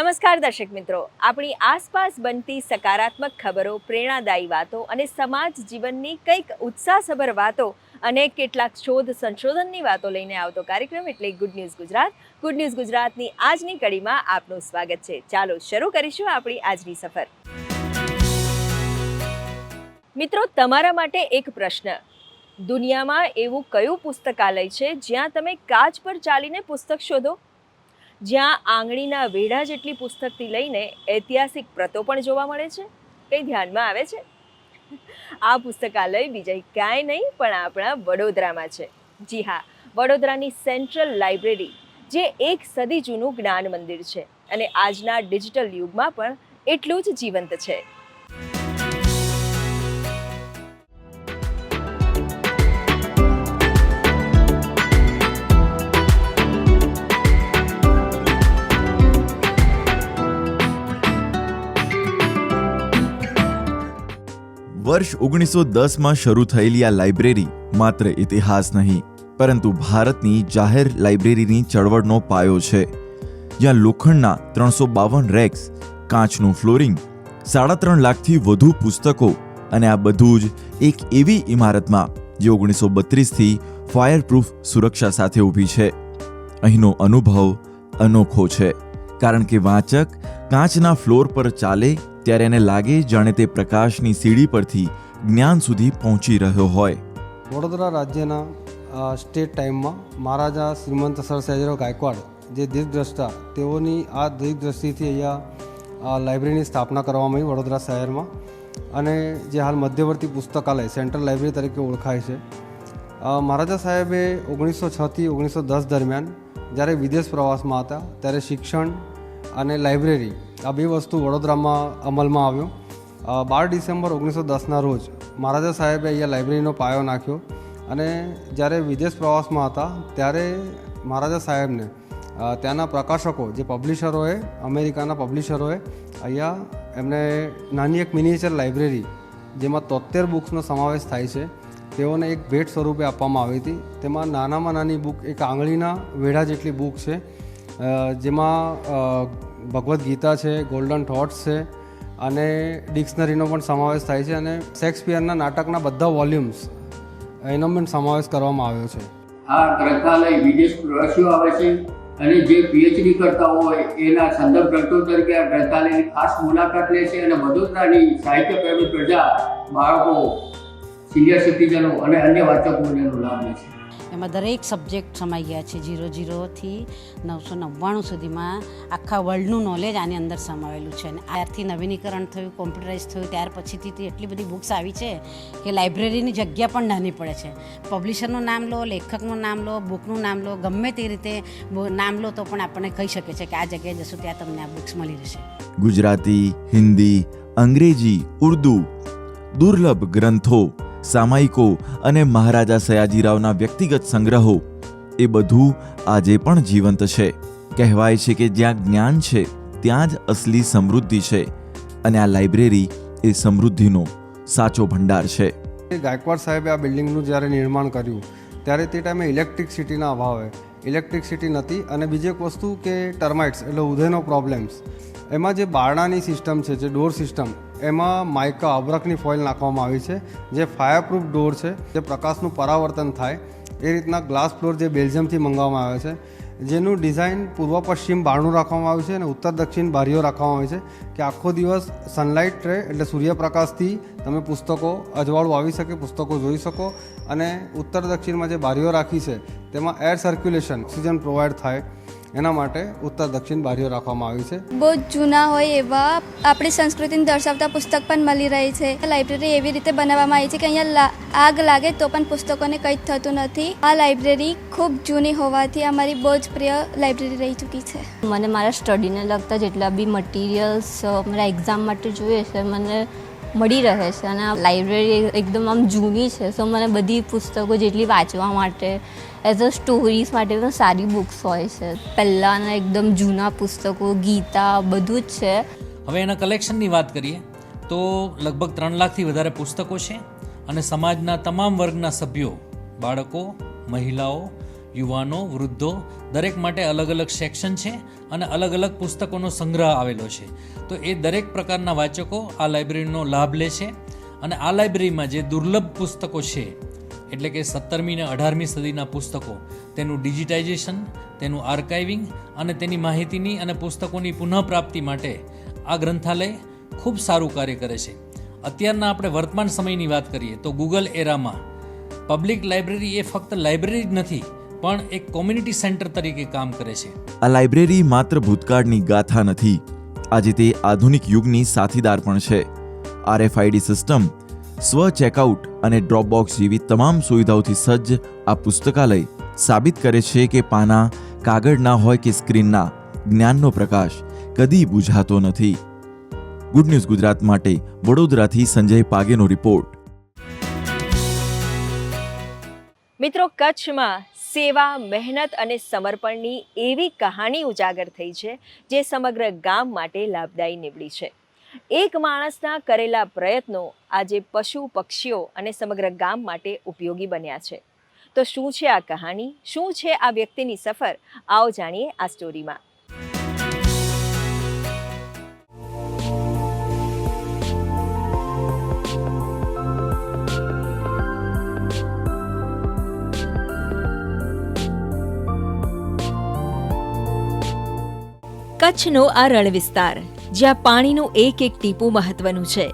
નમસ્કાર દર્શક મિત્રો. આપણી આસપાસ બનતી સકારાત્મક ખબરો, પ્રેરણાદાયી વાતો અને સમાજ જીવનની કંઈક ઉત્સાહસભર વાતો અને કેટલાક શોધ સંશોધનની વાતો લઈને આવતો કાર્યક્રમ એટલે good news Gujarat good news ગુજરાતની આજની કડીમાં આપનું સ્વાગત છે. ચાલો શરૂ કરીશું આપણી આજની સફર. મિત્રો, તમારા માટે એક પ્રશ્ન. દુનિયામાં એવું કયું પુસ્તકાલય છે જ્યાં તમે કાચ પર ચાલીને પુસ્તક શોધો? જ્યાં આંગળીના વેઢા જેટલી પુસ્તકથી લઈને ઐતિહાસિક પ્રતો પણ જોવા મળે છે. કંઈ ધ્યાનમાં આવે છે? આ પુસ્તકાલય બીજા ક્યાંય નહીં, પણ આપણા વડોદરામાં છે. જી હા, વડોદરાની સેન્ટ્રલ લાઇબ્રેરી, જે એક સદી જૂનું જ્ઞાન મંદિર છે અને આજના ડિજિટલ યુગમાં પણ એટલું જ જીવંત છે. વર્ષ ઓગણીસો દસમાં શરૂ થયેલી આ લાઇબ્રેરી માત્ર ઇતિહાસ નહીં, પરંતુ ભારતની જાહેર લાઇબ્રેરીની ચળવળનો પાયો છે. જ્યાં લોખંડના ત્રણસો બાવન રેક્સ, કાચનું ફ્લોરિંગ, સાડા ત્રણ લાખથી વધુ પુસ્તકો અને આ બધું જ એક એવી ઇમારતમાં જે ઓગણીસો બત્રીસથી ફાયરપ્રૂફ સુરક્ષા સાથે ઊભી છે. અહીંનો અનુભવ અનોખો છે, કારણ કે વાંચક કાચના ફ્લોર પર ચાલે ત્યારે એને લાગે જાણે તે પ્રકાશની સીડી પરથી જ્ઞાન સુધી પહોંચી રહ્યો હોય. વડોદરા રાજ્યના સ્ટેટ ટાઈમમાં મહારાજા શ્રીમંત સર સયાજીરાવ ગાયકવાડ જે દીર્ઘદ્રષ્ટા તેઓની આ દીર્ઘદ્રષ્ટિથી અહીંયા લાઇબ્રેરીની સ્થાપના કરવામાં આવી વડોદરા શહેરમાં. અને જે હાલ મધ્યવર્તી પુસ્તકાલય, સેન્ટ્રલ લાઇબ્રેરી તરીકે ઓળખાય છે. મહારાજા સાહેબે ઓગણીસો છથી ઓગણીસો દસ દરમિયાન જ્યારે વિદેશ પ્રવાસમાં હતા, ત્યારે શિક્ષણ અને લાઇબ્રેરી આ બે વસ્તુ વડોદરામાં અમલમાં આવ્યો. બાર ડિસેમ્બર ઓગણીસો દસના રોજ મહારાજા સાહેબે અહીંયા લાઇબ્રેરીનો પાયો નાખ્યો અને જ્યારે વિદેશ પ્રવાસમાં હતા ત્યારે મહારાજા સાહેબને ત્યાંના પ્રકાશકો જે પબ્લિશરોએ, અમેરિકાના પબ્લિશરોએ અહીંયા એમને નાની એક મિનિએચર લાઇબ્રેરી જેમાં તોતેર બુક્સનો સમાવેશ થાય છે, તેઓને એક ભેટ સ્વરૂપે આપવામાં આવી હતી. તેમાં નાનામાં નાની બુક, એક આંગળીના વેઢા જેટલી બુક છે જેમાં ભગવદ્ ગીતા છે ગોલ્ડન થોટ્સ છે અને ડિક્શનરીનો પણ સમાવેશ થાય છે અને શેક્સપિયરના નાટકના બધા વોલ્યુમ્સ એનો પણ સમાવેશ કરવામાં આવ્યો છે. આ ગ્રંથાલય વિદેશ પ્રવાસીઓ આવે છે અને જે પીએચડી કરતા હોય એના સંદર્ભ ગ્રંથો તરીકે આ ગ્રંથાલયની ખાસ મુલાકાત લે છે અને વડોદરાની સાહિત્ય પ્રેમી પ્રજા બાળકો સિનિયર સિટીઝનો અને અન્ય વાચકોને લાભ લે છે. એમાં દરેક સબ્જેક્ટ સમાઈ ગયા છે. જીરો જીરોથી નવસો નવ્વાણું સુધીમાં આખા વર્લ્ડનું નોલેજ આની અંદર સમાવેલું છે. અને ત્યારથી નવીનીકરણ થયું કોમ્પ્યુટરાઇઝ થયું, ત્યાર પછીથી એટલી બધી બુક્સ આવી છે કે લાઇબ્રેરીની જગ્યા પણ નાની પડે છે. પબ્લિશરનું નામ લો, લેખકનું નામ લો બુકનું નામ લો, ગમે તે રીતે નામ લો તો પણ આપણને કહી શકે છે કે આ જગ્યાએ જશો ત્યાં તમને આ બુક્સ મળી રહેશે. ગુજરાતી, હિન્દી, અંગ્રેજી, ઉર્દુ, દુર્લભ ગ્રંથો સામાયિકો અને મહારાજા સયાજીરાવના વ્યક્તિગત સંગ્રહો, એ બધું આજે પણ જીવંત છે. કહેવાય છે કે જ્યાં જ્ઞાન છે, ત્યાં જ અસલી સમૃદ્ધિ છે અને આ લાઇબ્રેરી એ સમૃદ્ધિનો સાચો ભંડાર છે. ગાયકવાડ સાહેબે આ બિલ્ડિંગનું જ્યારે નિર્માણ કર્યું, ત્યારે તે ટાઈમે ઇલેક્ટ્રિકસિટીના અભાવે ઇલેક્ટ્રિકસિટી નથી અને બીજી એક વસ્તુ કે ટર્માઇટ્સ એટલે ઉધેનો પ્રોબ્લેમ્સ એમાં જે બારણાની સિસ્ટમ છે, જે ડોર સિસ્ટમ એમાં માઇકા અબરકની ફોઇલ નાખવામાં આવી છે, જે ફાયરપ્રૂફ ડોર છે, જે પ્રકાશનું પરાવર્તન થાય, એ રીતના ગ્લાસ ફ્લોર જે બેલ્જિયમથી મંગાવવામાં આવે છે, જેનું ડિઝાઇન પૂર્વ પશ્ચિમ બારણું રાખવામાં આવ્યું છે અને ઉત્તર દક્ષિણ બારીઓ રાખવામાં આવી છે કે આખો દિવસ સનલાઇટ રહે એટલે સૂર્યપ્રકાશથી તમે પુસ્તકો અજવાળું આવી શકે, પુસ્તકો જોઈ શકો અને ઉત્તર દક્ષિણમાં જે બારીઓ રાખી છે, તેમાં એર સર્ક્યુલેશન ઓક્સિજન પ્રોવાઈડ થાય. એના માટે ઉત્તર દક્ષિણ બારીઓ રાખવામાં આવી છે. બહુ જૂના હોય એવા આપણી સંસ્કૃતિને દર્શાવતા પુસ્તક પણ મળી રહી છે. લાઇબ્રેરી એવી રીતે બનાવવામાં આવી છે કે અહીંયા લા- આગ લાગે તો પણ પુસ્તકોને કંઈ થતું નથી. આ લાઇબ્રેરી ખૂબ જૂની હોવાથી અમારી બહુ જ પ્રિય લાઇબ્રેરી રહી ચૂકી છે. મને મારા સ્ટડીને લગતા જેટલા બી મટીરિયલ્સ મારા એક્ઝામ માટે જોઈએ છે મને મળી રહે છે અને આ લાઇબ્રેરી એકદમ આમ જૂની છે. સો મને બધી પુસ્તકો જેટલી વાંચવા માટે એઝ અ સ્ટોરીઝ માટે પણ સારી બુક્સ હોય છે. પહેલાંના એકદમ જૂના પુસ્તકો, ગીતા બધું જ છે. હવે એના કલેક્શનની વાત કરીએ, તો લગભગ ત્રણ લાખથી વધારે પુસ્તકો છે અને સમાજના તમામ વર્ગના સભ્યો, બાળકો, મહિલાઓ યુવાનો, વૃદ્ધો, દરેક માટે અલગ અલગ સેક્શન છે અને અલગ અલગ પુસ્તકોનો સંગ્રહ આવેલો છે. તો એ દરેક પ્રકારના વાચકો આ લાઇબ્રેરીનો લાભ લે છે અને આ લાઇબ્રેરીમાં જે દુર્લભ પુસ્તકો છે, એટલે કે સત્તરમી ને અઢારમી સદીના પુસ્તકો, તેનું ડિજિટાઇઝેશન, તેનું આર્કાઇવિંગ અને તેની માહિતીની અને પુસ્તકોની પુનઃપ્રાપ્તિ માટે આ ગ્રંથાલય ખૂબ સારું કાર્ય કરે છે. અત્યારના આપણે વર્તમાન સમયની વાત કરીએ તો ગૂગલ એરામાં પબ્લિક લાઇબ્રેરી એ ફક્ત લાઇબ્રેરી જ નથી પણ એક કોમ્યુનિટી સેન્ટર તરીકે કામ કરે છે. આ લાઇબ્રેરી માત્ર ભૂતકાળની ગાથા નથી આજે તે આધુનિક યુગની સાથીદાર પણ છે. આરએફઆઈડી સિસ્ટમ સ્વ ચેકઆઉટ અને ડ્રોપબોક્સ જેવી તમામ સુવિધાઓથી સજ્જ આ પુસ્તકાલય સાબિત કરે છે કે પાના કાગળના હોય કે સ્ક્રીનના જ્ઞાનનો પ્રકાશ કદી બુઝાતો નથી. ગુડ ન્યૂઝ ગુજરાત માટે વડોદરાથી સંજય પાગેનો રિપોર્ટ મિત્રો કચ્છમાં સેવા, મહેનત અને સમર્પણની એવી કહાણી ઉજાગર થઈ છે, જે સમગ્ર ગામ માટે લાભદાયી નીવડી છે. એક માણસના કરેલા પ્રયત્નો આજે પશુ, પક્ષીઓ અને સમગ્ર ગામ માટે ઉપયોગી બન્યા છે. તો શું છે આ કહાણી શું છે આ વ્યક્તિની સફર? આવો જાણીએ આ સ્ટોરીમાં. કચ્છનો આ રણ વિસ્તાર જ્યાં પાણીનું એક એક ટીપું મહત્વનું છે.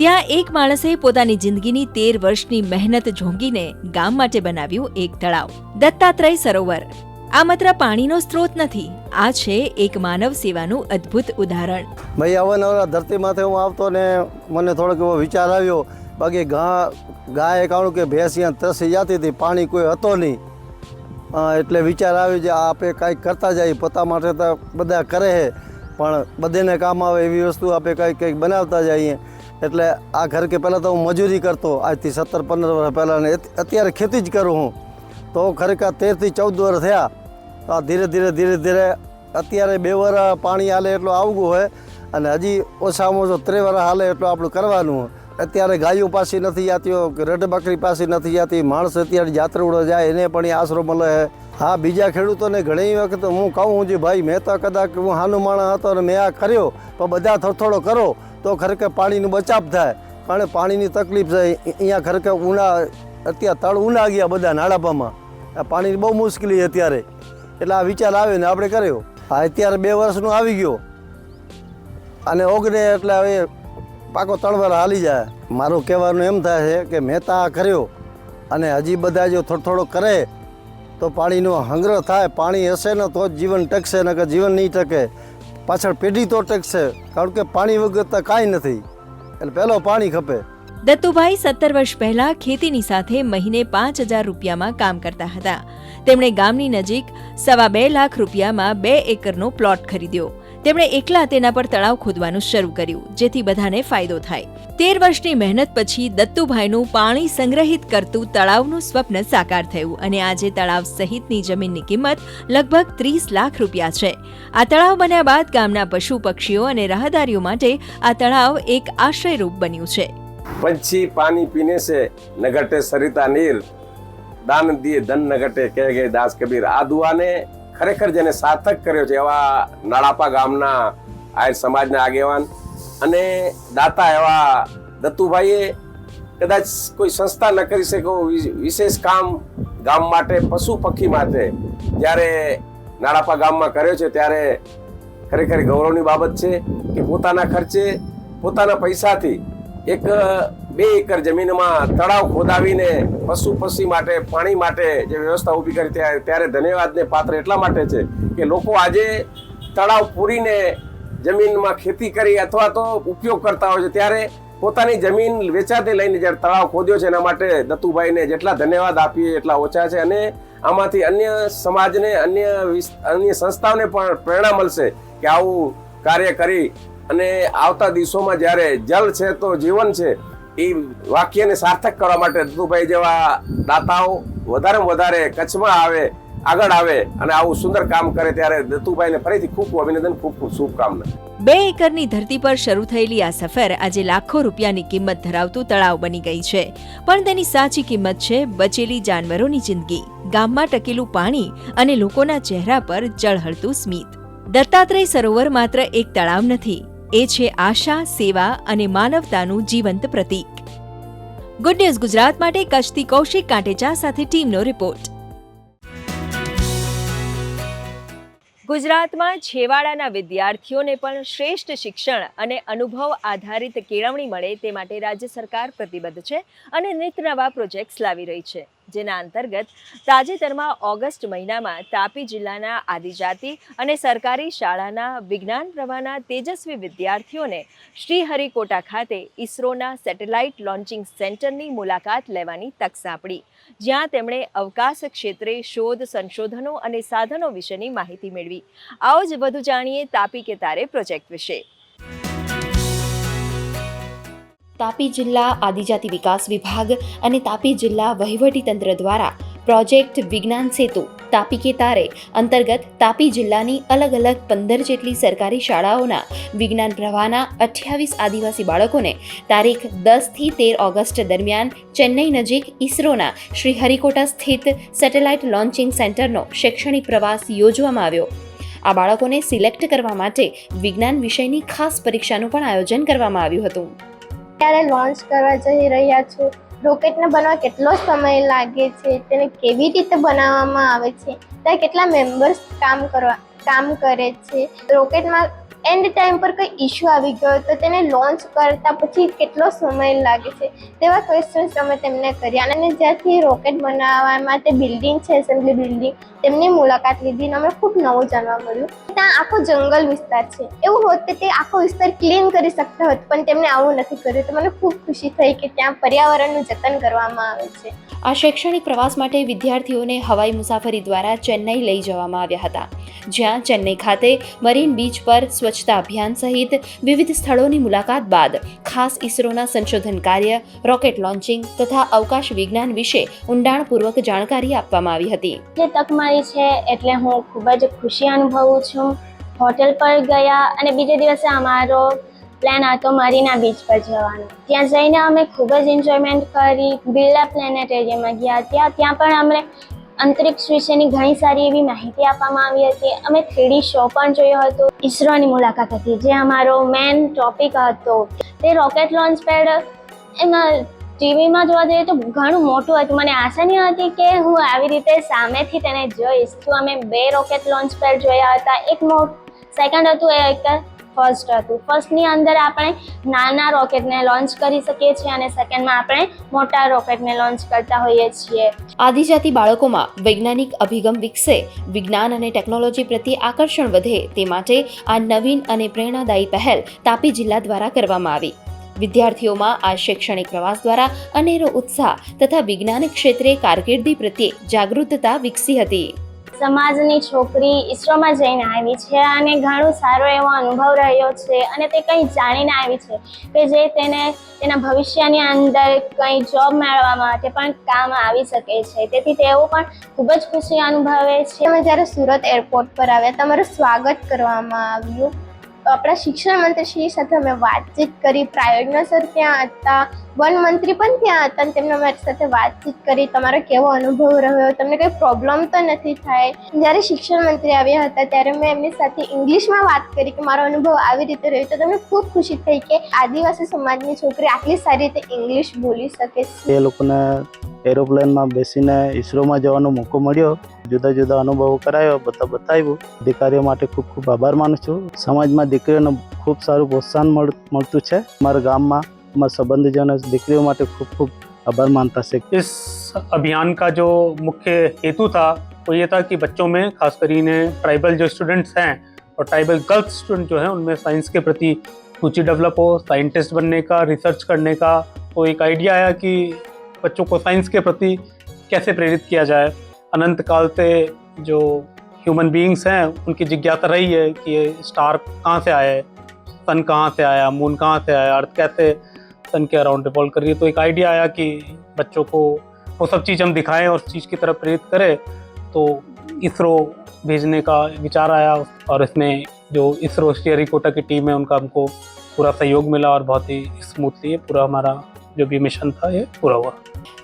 ત્યાં એક માણસે પોતાની જિંદગીની તેર વર્ષની મહેનત ઝોંગીને ગામ માટે બનાવ્યું એક તળાવ, દત્તાત્રેય સરોવર. આ માત્ર પાણીનો સ્ત્રોત નથી, આ છે એક માનવ સેવાનું અદ્ભુત ઉદાહરણ. ભાઈ અવારનવાર ધરતી માથે હું આવતો ને મને થોડોક એવો વિચાર આવ્યો, બાકી ગા ગાય કાણું કે ભેંસ અહીંયા તરસી જતી હતી, પાણી કોઈ હતો નહીં. એટલે વિચાર આવ્યો જે આપણે કાંઈક કરતા જઈએ પોતા માટે તો બધા કરે છે, પણ બધેને કામ આવે એવી વસ્તુ આપણે કંઈક કંઈક બનાવતા જઈએ એટલે આ ઘર કે પહેલાં તો હું મજૂરી કરતો, આજથી સત્તર પંદર વર્ષ પહેલાં ને અત્યારે ખેતી જ કરું હું. તો ખરેખર તેરથી ચૌદ વર્ષ થયા, તો આ ધીરે ધીરે ધીરે ધીરે અત્યારે બે વર પાણી હાલે એટલું આવવું હોય, અને હજી ઓછામાં ઓછો ત્રે વર હાલે એટલું આપણું કરવાનું હોય. અત્યારે ગાયો પાસે નથી જતી રઢ બકરી પાસે નથી જતી માણસ અત્યારે જાત્રુડો જાય, એને પણ આશરો મળે. હા, બીજા ખેડૂતોને ઘણી વખત હું કહું છું ભાઈ, મેં તો કદાચ હું હાનું માણસ હતો અને મેં આ કર્યો, પણ બધા થોડો કરો, તો ખરેખર પાણીનું બચાવ થાય. કારણ પાણીની તકલીફ છે અહીંયા ખરેખર ઉના, અત્યારે તળ ઉના ગયા બધા નાળાપામાં. આ પાણીની બહુ મુશ્કેલી અત્યારે. એટલે આ વિચાર આવ્યો ને આપણે કર્યો. આ અત્યારે બે વર્ષનું આવી ગયો. અને ઓગણે એટલે હવે પાકો તળવર હાલી જાય. મારું કહેવાનું એમ થાય છે કે મહેતા આ કર્યો અને હજી બધા જો થોડો થોડો કરે, તો પાણીનો સંગ્રહ થાય, પાણી હશે ને તો જ જીવન ટકશે ને કે જીવન નહીં ટકે. પાછળ પેઢી તો ટકશે, કારણ કે પાણી વગર તો કાંઈ નથી. એટલે પહેલો પાણી ખપે. દત્તુભાઈ સત્તર વર્ષ પહેલા ખેતીની સાથે મહિને પાંચ હજાર રૂપિયામાં કામ કરતા હતા. તેમણે ગામની નજીક સવા બે લાખ રૂપિયામાં બે એકરનો પ્લોટ ખરીદ્યો. તેમણે એકલા તેના પર તળાવ ખોદવાનું શરૂ કર્યું, જેથી બધાને ફાયદો થાય. તેર વર્ષની મહેનત પછી દત્તુભાઈનું પાણી સંગ્રહિત કરતું તળાવનું સ્વપ્ન સાકાર થયું અને આજે તળાવ સહિતની જમીનની કિંમત લગભગ ત્રીસ લાખ રૂપિયા છે. આ તળાવ બન્યા બાદ ગામના પશુ પક્ષીઓ અને રાહદારીઓ માટે આ તળાવ એક આશ્રયરૂપ બન્યું છે. પંછી પાણી પીને છે નગટે સરિતા નીર દાન દિયે ધન નગટે કહે ગયે દાસ કબીર આ દુઆને ખરેખર જેને સાર્થક કર્યો છે એવા નાળાપા ગામના આયર સમાજના આગેવાન અને દાતા એવા દત્તુભાઈએ કદાચ કોઈ સંસ્થા ન કરી શકે વિશેષ કામ ગામ માટે, પશુ પક્ષી માટે જ્યારે નાળાપા ગામમાં કર્યો છે ત્યારે ખરેખર ગૌરવની બાબત છે કે પોતાના ખર્ચે, પોતાના પૈસાથી એક બે એકર જમીનમાં તળાવ ખોદાવીને પશુ પક્ષી માટે, પાણી માટે જે વ્યવસ્થા ઊભી કરી ત્યારે ધન્યવાદને પાત્ર એટલા માટે છે કે લોકો આજે તળાવ પૂરીને જમીનમાં ખેતી કરી અથવા તો ઉપયોગ કરતા હોય છે. ત્યારે પોતાની જમીન વેચાતી લઈને જ્યારે તળાવ ખોદ્યો છે, એના માટે દત્તુભાઈને જેટલા ધન્યવાદ આપીએ એટલા ઓછા છે અને આમાંથી અન્ય સમાજને, અન્ય અન્ય સંસ્થાઓને પણ પ્રેરણા મળશે કે આવું કાર્ય કરી અને આવતા દિવસોમાં જ્યારે જલ છે તો જીવન છે એ વાક્યને સાર્થક કરવા માટે દત્તુભાઈ જેવા દાતાઓ વધારેમાં વધારે કચ્છમાં આવે, આગળ આવે અને આવું સુંદર કામ કરે ત્યારે દત્તુભાઈને ફરીથી ખૂબ ખૂબ અભિનંદન, ખૂબ ખૂબ શુભકામના. બે એકરની ધરતી પર શરૂ થયેલી આ સફર આજે લાખો રૂપિયાની કિંમત ધરાવતું તળાવ બની ગઈ છે. પણ તેની સાચી કિંમત છે બચેલી જાનવરોની જિંદગી, ગામમાં ટકેલું પાણી અને લોકોના ચહેરા પર જળહળતું સ્મિત. દત્તાત્રેય સરોવર માત્ર એક તળાવ નથી એ છે આશા, સેવા અને માનવતાનું જીવંત પ્રતીક. ગુડ ન્યૂઝ ગુજરાત માટે કચ્છથી કૌશિક કાંટેચા સાથે ટીમનો રિપોર્ટ ગુજરાતમાં છેવાડાના વિદ્યાર્થીઓને પણ શ્રેષ્ઠ શિક્ષણ અને અનુભવ આધારિત કેળવણી મળે તે માટે રાજ્ય સરકાર પ્રતિબદ્ધ છે અને નિત નવા પ્રોજેક્ટ્સ લાવી રહી છે. જેના અંતર્ગત તાજેતરમાં ઓગસ્ટ મહિનામાં તાપી જિલ્લાના આદિજાતિ અને સરકારી શાળાના વિજ્ઞાન પ્રવાહના તેજસ્વી વિદ્યાર્થીઓને શ્રીહરિકોટા ખાતે ઇસરોના સેટેલાઇટ લોન્ચિંગ સેન્ટરની મુલાકાત લેવાની તક સાંપડી. જ્યાં તેમણે અવકાશ ક્ષેત્રે શોધ, સંશોધનો અને સાધનો વિશેની માહિતી મેળવી. આવો જ વધુ જાણીએ તાપી કે તારે પ્રોજેક્ટ વિશે. તાપી જિલ્લા આદિજાતિ વિકાસ વિભાગ અને તાપી જિલ્લા વહીવટીતંત્ર દ્વારા પ્રોજેક્ટ વિજ્ઞાન સેતુ તાપી કે તારે અંતર્ગત તાપી જિલ્લાની અલગ અલગ પંદર જેટલી સરકારી શાળાઓના વિજ્ઞાન પ્રવાહના અઠ્યાવીસ આદિવાસી બાળકોને તારીખ દસથી તેર ઓગસ્ટ દરમિયાન ચેન્નઈ નજીક ઇસરોના શ્રી હરિકોટા સ્થિત સેટેલાઇટ લોન્ચિંગ સેન્ટરનો શૈક્ષણિક પ્રવાસ યોજવામાં આવ્યો. આ બાળકોને સિલેક્ટ કરવા માટે વિજ્ઞાન વિષયની ખાસ પરીક્ષાનું પણ આયોજન કરવામાં આવ્યું હતું. ત્યારે લોન્ચ કરવા જઈ રહ્યા છો. રોકેટને બનાવવા કેટલો સમય લાગે છે? તેને કેવી રીતે બનાવવામાં આવે છે? ત્યાં કેટલા મેમ્બર્સ કામ કરવા, કામ કરે છે? રોકેટમાં એન્ડ ટાઈમ પર કોઈ ઇશ્યુ આવી ગયો તો તેને લોન્ચ કરતા પછી કેટલો સમય લાગે છે? તેવા ક્વેશ્ચન્સ અમે તેમને કર્યા અને જ્યાંથી રોકેટ બનાવવા માટે બિલ્ડિંગ છે એસેમ્બલી બિલ્ડિંગ તેમની મુલાકાત લીધી અમે ખૂબ નવું જાણવા મળ્યું. ત્યાં આખો જંગલ વિસ્તાર છે. એવું હોત કે તે આખો વિસ્તાર ક્લીન કરી શકતા હોત, પણ તેમણે આવું નથી કર્યું. તો મને ખૂબ ખુશી થઈ કે ત્યાં પર્યાવરણનું જતન કરવામાં આવે છે. આ શૈક્ષણિક પ્રવાસ માટે વિદ્યાર્થીઓને હવાઈ મુસાફરી દ્વારા ચેન્નઈ લઈ જવામાં આવ્યા હતા. જ્યાં ચેન્નઈ ખાતે મરીન બીચ પર સ્વચ્છતા અભિયાન સહિત વિવિધ સ્થળોની મુલાકાત બાદ ખાસ ઇસરોના સંશોધન કાર્ય, રોકેટ લોન્ચિંગ તથા અવકાશ વિજ્ઞાન વિશે ઊંડાણપૂર્વક જાણકારી આપવામાં આવી હતી. જે તક મળી છે એટલે હું ખૂબ જ ખુશી અનુભવું છું. હોટેલ પર ગયા અને બીજે દિવસે અમારો પ્લાન હતો મરીના બીચ પર જવાનો. ત્યાં જઈને અમે ખૂબ જ એન્જોયમેન્ટ કરી. બિરલા પ્લેનેટેરિયમમાં ગયા. ત્યાં ત્યાં પણ અમને અંતરિક્ષ વિશેની ઘણી સારી એવી માહિતી આપવામાં આવી હતી. અમે થ્રીડી શો પણ જોયો હતો. ઇસરોની મુલાકાત હતી, જે અમારો મેન ટોપિક હતો. તે રોકેટ લોન્ચ પેડ એમાં ટીવીમાં જોવા જઈએ તો ઘણું મોટું હતું. મને આશા નહીં હતી કે હું આવી રીતે સામેથી તેને જોઈશ. તો અમે બે રોકેટ લોન્ચ પેડ જોયા હતા. એક મોટ સેકન્ડ હતું એ એક ફર્સ્ટ હતું. ફર્સ્ટની અંદર આપણે નાના રોકેટને લોન્ચ કરી શકીએ છીએ અને સેકન્ડમાં આપણે મોટા રોકેટને લોન્ચ કરતા હોઈએ છીએ. આદિજાતિ બાળકોમાં વૈજ્ઞાનિક અભિગમ વિકસે, વિજ્ઞાન અને ટેકનોલોજી પ્રત્યે આકર્ષણ વધે, તે માટે આ નવીન અને પ્રેરણાદાયી પહેલ તાપી જિલ્લા દ્વારા કરવામાં આવી. વિદ્યાર્થીઓમાં આ શૈક્ષણિક પ્રવાસ દ્વારા અનેરો ઉત્સાહ તથા વિજ્ઞાન ક્ષેત્રે કારકિર્દી પ્રત્યે જાગૃતતા વિકસી હતી. સમાજની છોકરી ઈસરોમાં જઈને આવી છે અને ઘણો સારો એવો અનુભવ રહ્યો છે અને તે કંઈ જાણીને આવી છે કે જે તેને તેના ભવિષ્યની અંદર કંઈ જોબ મેળવવા માટે પણ કામ આવી શકે છે. તેથી તેઓ પણ ખૂબ જ ખુશી અનુભવે છે. અમે જ્યારે સુરત એરપોર્ટ પર આવ્યા, તમારું સ્વાગત કરવામાં આવ્યું. આપણા શિક્ષણ મંત્રી શ્રી સાથે અમે વાતચીત કરી. પ્રાયોજના સર ત્યાં હતા. વન મંત્રી પણ ત્યાં હતા અને તેમણે મારી સાથે વાતચીત કરી, તમારો કેવો અનુભવ રહ્યો, તમને કંઈ પ્રોબ્લેમ તો નથી થાય? જ્યારે શિક્ષણ મંત્રી આવ્યા હતા, ત્યારે મેં એમની સાથે ઇંગ્લિશમાં વાત કરી કે મારો અનુભવ આવી રીતે રહ્યો, તો તમને ખૂબ ખુશી થઈ કે આદિવાસી સમાજની છોકરી આટલી સારી રીતે ઇંગ્લિશ બોલી શકે છે. એ લોકોને એરોપ્લેનમાં બેસીને ઇસરોમાં જવાનો મોકો મળ્યો, જુદા જુદા અનુભવો કરાયો, બધા બતાવ્યું. દીકરીઓ માટે ખૂબ ખૂબ આભાર માનું છું. સમાજમાં દીકરીઓને ખૂબ સારું પ્રોત્સાહન મળ- મળતું છે. મારા ગામમાં અમારા સંબંધીજનો દીકરીઓ માટે ખૂબ ખૂબ આભાર માનતા છે इस अभियान का जो मुख्य हेतु था वो ये था कि बच्चों में खास કરીને ट्राइबल जो स्टूडेंट्स हैं और ट्राइबल गर्ल्स स्टूडेंट जो हैं उनमें साइंस के प्रति रुचि डेवलप हो साइंटिस्ट बनने का रिसर्च करने का तो एक आइडिया आया कि बच्चों को साइंस के प्रति कैसे प्रेरित किया जाए अनंत काल से जो ह्यूमन बीइंग्स हैं उनकी जिज्ञासा रही है कि ये स्टार कहाँ से आया है सन कहाँ से आया मून कहाँ से आया अर्थ कैसे सन के अराउंड रिवॉल्व कर रही है तो एक आइडिया आया कि बच्चों को वो सब चीज़ हम दिखाएं और उस चीज़ की तरफ प्रेरित करें तो इसरो भेजने का विचार आया और इसमें जो इसरो श्रीहरिकोटा की टीम है उनका हमको पूरा सहयोग मिला और बहुत ही स्मूथली ये पूरा हमारा जो भी मिशन था ये पूरा हुआ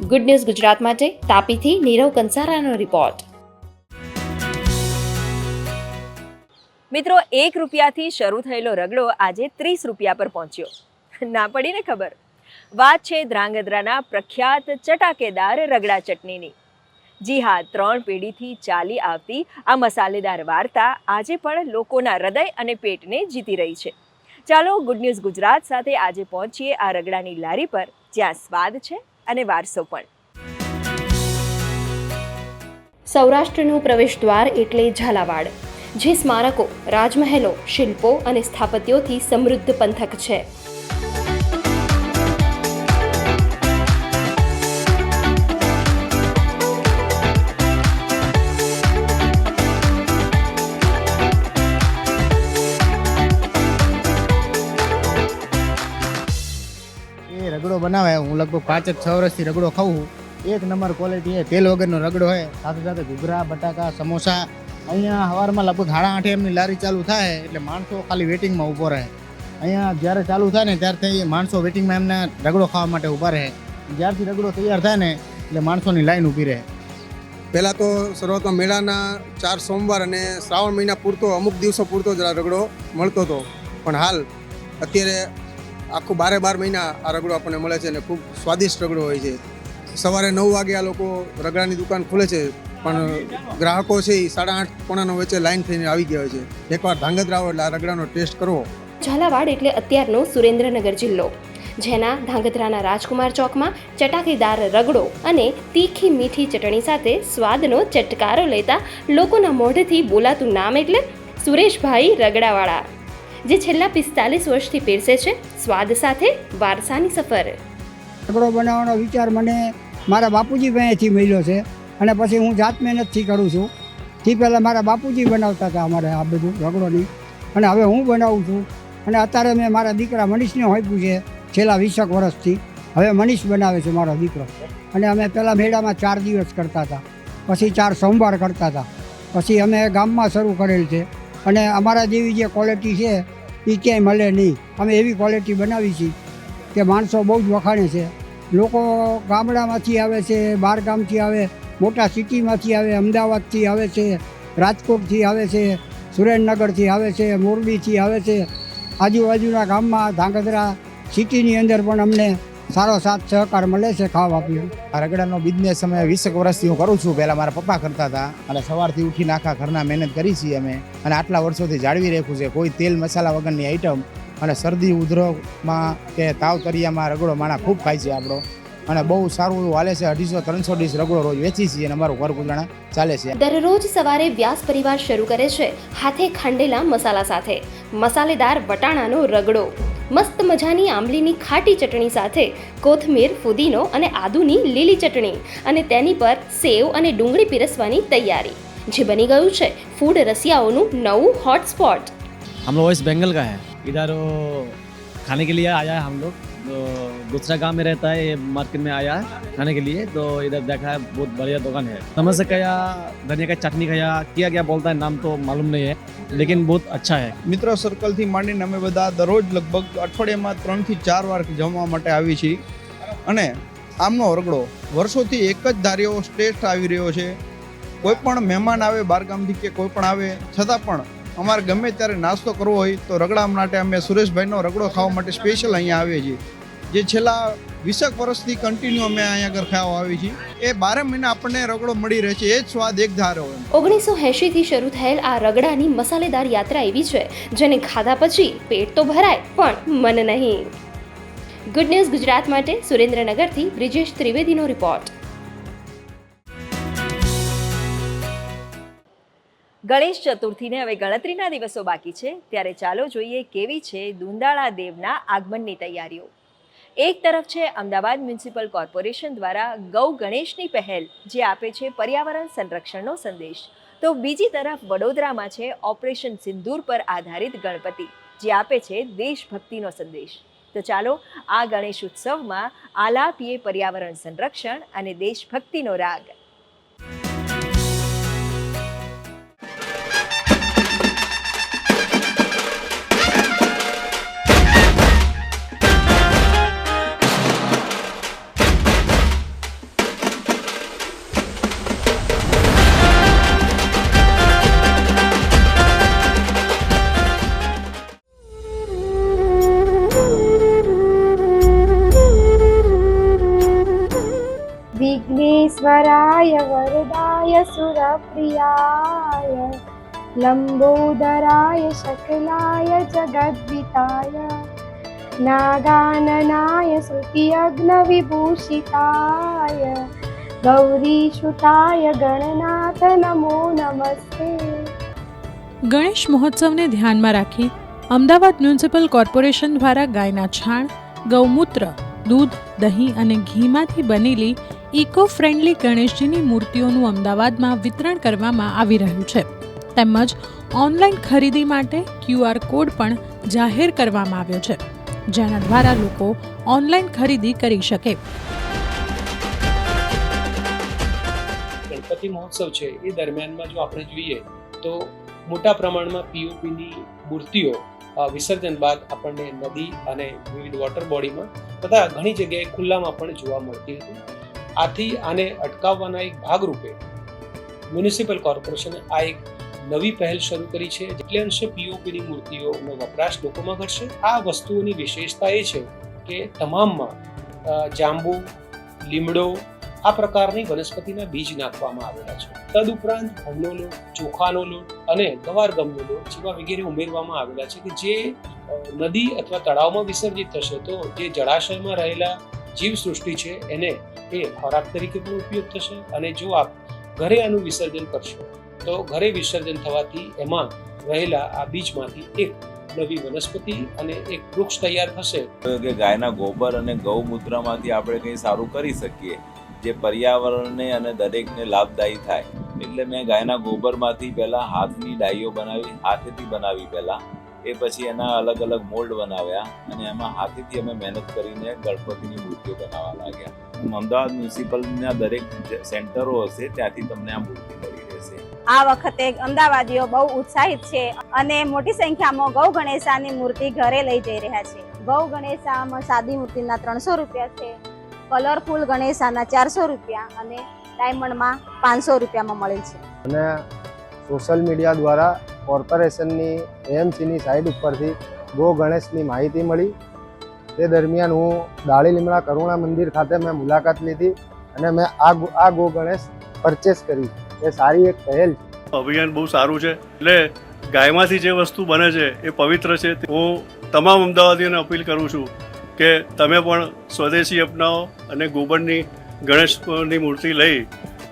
ગુડ ન્યૂઝ ગુજરાત માટે તાપીથી નીરવ કંસારાનો રિપોર્ટ મિત્રો એક રૂપિયાથી શરૂ થયેલો રગડો આજે ત્રીસ રૂપિયા પર પહોંચ્યો ના પડીને ખબર. વાત છે ધ્રાંગધ્રાના પ્રખ્યાત ચટાકેદાર રગડા ચટણીની. જી હા, ત્રણ પેઢીથી ચાલી આવતી આ મસાલેદાર વાર્તા આજે પણ લોકોના હૃદય અને પેટને જીતી રહી છે. ચાલો ગુડ ન્યૂઝ ગુજરાત સાથે આજે પહોંચીએ આ રગડાની લારી પર, જ્યાં સ્વાદ છે અને વારસો પણ. સૌરાષ્ટ્રનું પ્રવેશદ્વાર એટલે ઝાલાવાડ, જે સ્મારકો, રાજમહેલો, શિલ્પો અને સ્થાપત્યોથી સમૃદ્ધ પંથક છે. બનાવે હું લગભગ પાંચ છ વર્ષથી રગડો ખાઉં છું. એક નંબર ક્વોલિટી એ તેલ વગરનો રગડો હોય. સાથે સાથે ઘૂઘરા, બટાકા, સમોસા. અહીંયા સવારમાં લગભગ સાડા આઠે એમની લારી ચાલુ થાય એટલે માણસો ખાલી વેટિંગમાં ઊભો રહે. અહીંયા જ્યારે ચાલુ થાય ને ત્યારથી માણસો વેટિંગમાં એમને રગડો ખાવા માટે ઊભા રહે. જ્યારથી રગડો તૈયાર થાય ને એટલે માણસોની લાઈન ઊભી રહે. પહેલાં તો શરૂઆતમાં મેળાના ચાર સોમવાર અને શ્રાવણ મહિના પૂરતો, અમુક દિવસો પૂરતો જ રગડો મળતો હતો. પણ હાલ અત્યારે આખું બારે બાર મહિના આ રગડો આપણને મળે છે અને ખૂબ સ્વાદિષ્ટ રગડો હોય છે. સવારે નવ વાગે આ લોકો રગડાની દુકાન ખુલે છે, પણ ગ્રાહકો છે એ સાડા આઠ પોણાનો વચ્ચે લાઈન થઈને આવી ગયા હોય છે. એકવાર ધાંગધ્રા એટલે આ રગડાનો ટેસ્ટ કરવો. ઝાલાવાડ એટલે અત્યારનો સુરેન્દ્રનગર જિલ્લો, જેના ધાંગધ્રાના રાજકુમાર ચોકમાં ચટાકેદાર રગડો અને તીખી મીઠી ચટણી સાથે સ્વાદનો ચટકારો લેતા લોકોના મોઢેથી બોલાતું નામ એટલે સુરેશભાઈ રગડાવાળા. જે છેલ્લા પિસ્તાલીસ વર્ષથી પીરસે છે સ્વાદ સાથે વારસાની સફર. રગડો બનાવવાનો વિચાર મને મારા બાપુજી પાસેથી મળ્યો છે અને પછી હું જાત મહેનતથી કરું છું. તે પહેલાં મારા બાપુજી બનાવતા હતા અમારે આ બધું રગડોની અને હવે હું બનાવું છું. અને અત્યારે મેં મારા દીકરા મનીષને હોપ્યું છે છેલ્લા વીસેક વર્ષથી. હવે મનીષ બનાવે છે મારો દીકરો. અને અમે પહેલાં મેળામાં ચાર દિવસ કરતા હતા. પછી ચાર સોમવાર કરતા હતા. પછી અમે ગામમાં શરૂ કરેલ છે. અને અમારા જેવી જે ક્વોલિટી છે એ ક્યાંય મળે નહીં. અમે એવી ક્વોલિટી બનાવી છીએ કે માણસો બહુ જ વખાણે છે. લોકો ગામડામાંથી આવે છે, બહાર ગામથી આવે, મોટા સિટીમાંથી આવે, અમદાવાદથી આવે છે, રાજકોટથી આવે છે, સુરેન્દ્રનગરથી આવે છે, મોરબીથી આવે છે. આજુબાજુના ગામમાં ધાંગધ્રા સિટીની અંદર પણ અમને સારો સાથ સહકાર મળે છે ખાવા પીવા રગડાનો બિઝનેસ અમે વીસેક વર્ષથી હું કરું છું. પહેલાં મારા પપ્પા કરતા હતા અને સવારથી ઉઠીને આખા ઘરના મહેનત કરી છીએ અમે. અને આટલા વર્ષોથી જાળવી રાખ્યું છે. કોઈ તેલ મસાલા વગરની આઈટમ અને શરદી ઉધરસમાં કે તાવ તરિયામાં રગડો માણા ખૂબ ખાય છે આપણો. અને બહુ સારું એવું હાલે છે. અઢીસો, ત્રણસો ડીશ રગડો રોજ વેચી છીએ અને અમારું ઘર ગુજાણા ચાલે છે. દરરોજ સવારે વ્યાસ પરિવાર શરૂ કરે છે હાથે ખાંડેલા મસાલા સાથે. મસાલેદાર વટાણાનો રગડો. મસ્ત મજાની આંબલીની ખાટી ચટણી સાથે કોથમીર ફુદીનો અને આદુની લીલી ચટણી અને તેની પર સેવ અને ડુંગળી પીરસવાની તૈયારી જે બની ગયું છે ફૂડ રસિયાઓનું નવું હોટસ્પોટ हम लोग वेस्ट बंगाल का है इधर वो खाने के लिए आया है हम लोग तो दूसरा गांव में रहता है ये मार्केट में आया है खाने के लिए तो इधर देखा है बहुत बढ़िया दुकान है समझ से कया धनिया का चटनी खाया क्या क्या बोलता है नाम तो मालूम नहीं है लेकिन बहुत अच्छा है મિત્ર સર્કલથી માંડીને અમે બધા દરરોજ લગભગ અઠવાડિયામાં ત્રણથી ચાર વાર જમવા માટે આવી છીએ અને આમનો રગડો વર્ષોથી એક જ ધાર્યો ટેસ્ટ આવી રહ્યો છે કોઈ પણ મહેમાન આવે બારગામથી કે કોઈ પણ આવે છતાં પણ અમારે ગમે ત્યારે નાસ્તો કરવો હોય તો રગડા માટે અમે સુરેશભાઈનો રગડો ખાવા માટે સ્પેશિયલ અહીંયા આવીએ છીએ. જે છેલ્લા વીસેક વર્ષથી કન્ટિન્યુ અમે અહીંયા આગળ ખાવા આવી છીએ. એ બારે મહિના આપણને રગડો મળી રહે છે, એ જ સ્વાદ એક ધારો ઓગણીસો એંશીથી શરૂ થયેલ આ રગડાની મસાલેદાર યાત્રા એવી છે, જેને ખાધા પછી પેટ તો ભરાય, પણ મન નહીં. ગુડ ન્યૂઝ ગુજરાત માટે સુરેન્દ્રનગરથી બ્રિજેશ ત્રિવેદીનો રિપોર્ટ ગણેશ ચતુર્થીને હવે ગણતરીના દિવસો બાકી છે. ત્યારે ચાલો જોઈએ કેવી છે દુંદાળા દેવના આગમનની તૈયારીઓ. એક તરફ છે અમદાવાદ મ્યુનિસિપલ કોર્પોરેશન દ્વારા ગૌ ગણેશની પહેલ, જે આપે છે પર્યાવરણ સંરક્ષણનો સંદેશ. તો બીજી તરફ વડોદરામાં છે ઓપરેશન સિંદૂર પર આધારિત ગણપતિ, જે આપે છે દેશભક્તિનો સંદેશ. તો ચાલો આ ગણેશ ઉત્સવમાં આલાપીએ પર્યાવરણ સંરક્ષણ અને દેશભક્તિનો રાગ. लम्बोदराय शकलाय जगद्विताय नागाननाय श्रुतियग्नविभूषिताय गौरीसुताय गणनाथ नमो नमस्ते ગણેશ મહોત્સવને ધ્યાનમાં રાખી અમદાવાદ મ્યુનિસિપલ કોર્પોરેશન દ્વારા ગાયના છાણ ગૌમૂત્ર દૂધ દહીં અને ઘીમાંથી બનેલી ઇકો ફ્રેન્ડલી ગણેશજીની મૂર્તિઓનું અમદાવાદમાં વિતરણ કરવામાં આવી રહ્યું છે તેમજ ઓનલાઈન ખરીદી માટે ક્યુઆર કોડ પણ જાહેર કરવામાં આવ્યો છે, જેના દ્વારા લોકો ઓનલાઈન ખરીદી કરી શકે. ગણપતિ મહોત્સવ છે, એ દરમિયાનમાં જો આપણે જોઈએ, તો મોટા પ્રમાણમાં પીઓપીની મૂર્તિઓ વિસર્જન બાદ આપણને નદી અને વિવિધ વોટર બોડીમાં તથા ઘણી જગ્યાએ ખુલ્લામાં પણ જોવા મળતી હતી. આથી આને અટકાવવાના એક ભાગરૂપે મ્યુનિસિપલ કોર્પોરેશને આ એક નવી પહેલ શરૂ કરી છે, જેટલે અંશે પીઓપીની મૂર્તિઓનો વપરાશ લોકોમાં ઘટશે. આ વસ્તુઓની વિશેષતા એ છે કે તમામમાં જાંબુ, લીમડો આ પ્રકારની વનસ્પતિના બીજ નાખવામાં આવેલા છે. તદુપરાંત ઘઉંનો લોટ ચોખાનો લોટ અને ગવાર ગમનો લોટ જેવા વગેરે ઉમેરવામાં આવેલા છે કે જે નદી અથવા તળાવમાં વિસર્જિત થશે તો જે જળાશયમાં રહેલા જીવસૃષ્ટિ છે એને એ ખોરાક તરીકે પણ ઉપયોગ થશે અને જો આપ ઘરે આનું વિસર્જન કરશો તો ઘરે વિસર્જન થવાથી એમાં રહેલા આ બીજમાંથી એક નવી વનસ્પતિ અને એક વૃક્ષ તૈયાર થશે. કે ગાયના ગોબર અને ગૌમૂત્રમાંથી આપણે કંઈ સારું કરી શકીએ, જે પર્યાવરણને અને દરેકને લાભદાયી થાય. એટલે મેં ગાયના ગોબરમાંથી પહેલાં હાથની ડાઈઓ બનાવી, હાથેથી બનાવી પહેલાં. એ પછી એના અલગ અલગ મોલ્ડ બનાવ્યા અને એમાં હાથેથી અમે મહેનત કરીને ગણપતિની મૂર્તિઓ બનાવવા લાગ્યા. અમદાવાદ મ્યુનિસિપલના દરેક સેન્ટરો હશે ત્યાંથી તમને આ મૂર્તિ મળી આ વખતે અમદાવાદીઓ બહુ ઉત્સાહિત છે અને મોટી સંખ્યામાં ગૌ ગણેશાની મૂર્તિ ઘરે લઈ જઈ રહ્યા છે. ગૌ ગણેશામાં સાદી મૂર્તિના ત્રણસો રૂપિયા છે, કલરફુલ ગણેશાના ચારસો રૂપિયા અને ડાયમંડમાં પાંચસો રૂપિયામાં મળે છે. અને સોશિયલ મીડિયા દ્વારા કોર્પોરેશનની એએમસીની સાઇટ ઉપરથી ગો ગણેશની માહિતી મળી. તે દરમિયાન હું દાળી લીમડા કરુણા મંદિર ખાતે મેં મુલાકાત લીધી અને મેં આ આ ગો ગણેશ પરચેસ કરી. એ સારી એક પહેલ છે. અભિયાન બહુ સારું છે. એટલે ગાયમાંથી જે વસ્તુ બને છે એ પવિત્ર છે. હું તમામ અમદાવાદીઓને અપીલ કરું છું કે તમે પણ સ્વદેશી અપનાવો અને ગોબરની ગણેશની મૂર્તિ લઈ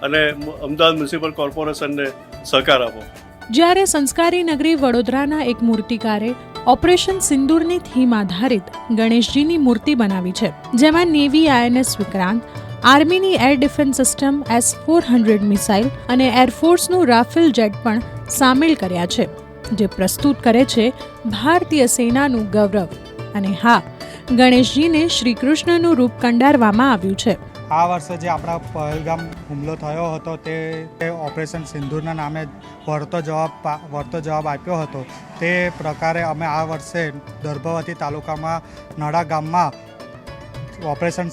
અને અમદાવાદ મ્યુનિસિપલ કોર્પોરેશનને સહકાર આપો. જ્યારે સંસ્કારી નગરી વડોદરાના એક મૂર્તિકારે ઓપરેશન સિંદૂરની થીમ આધારિત ગણેશજીની મૂર્તિ બનાવી છે જેમાં navy INS Vikrant આર્મીની air defence system S four hundred missile અને એરફોર્સનું રાફેલ જેટ પણ સામેલ કર્યા છે, જે પ્રસ્તુત કરે છે ભારતીય સેનાનું ગૌરવ. અને હા, ગણેશજીને શ્રી કૃષ્ણનું રૂપ કંડારવામાં આવ્યું છે. આ વર્ષે જે આપણા પહેલગામ હુમલો થયો હતો તે ઓપરેશન સિંદૂરના નામે વળતો જવાબ વળતો જવાબ આપ્યો હતો. તે પ્રકારે અમે આ વર્ષે દર્ભવતી તાલુકામાં નડા ગામમાં ઓપરેશન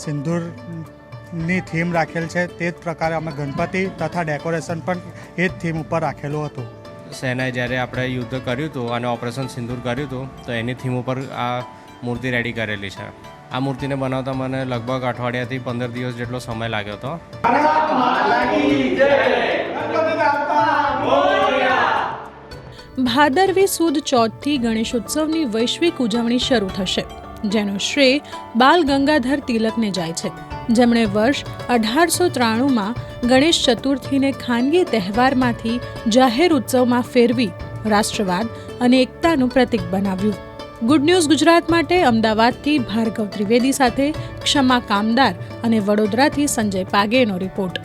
સિંદૂરની થીમ રાખેલ છે તે જ પ્રકારે અમે ગણપતિ તથા ડેકોરેશન પણ એ જ થીમ ઉપર રાખેલું હતું. સેનાએ જ્યારે આપણે યુદ્ધ કર્યું હતું અને ઓપરેશન સિંદૂર કર્યું હતું તો એની થીમ ઉપર આ મૂર્તિ રેડી કરેલી છે. આ મૂર્તિને બનાવતા મને લગભગ અઠવાડિયાથી પંદર દિવસ જેટલો સમય લાગ્યો હતો. ભાદરવી સુદ ચોથથી ગણેશોત્સવની વૈશ્વિક ઉજવણી શરૂ થશે જેનો શ્રેય બાલ ગંગાધર તિલકને જાય છે. જેમણે વર્ષ અઢારસો ત્રાણુંમાં ગણેશ ચતુર્થીને ખાનગી તહેવારમાંથી જાહેર ઉત્સવમાં ફેરવી રાષ્ટ્રવાદ અને એકતાનું પ્રતીક બનાવ્યું. ગુડ ન્યૂઝ ગુજરાત માટે અમદાવાદથી ભાર્ગવ ત્રિવેદી સાથે ક્ષમા કામદાર અને વડોદરાથી સંજય પાગેનો રિપોર્ટ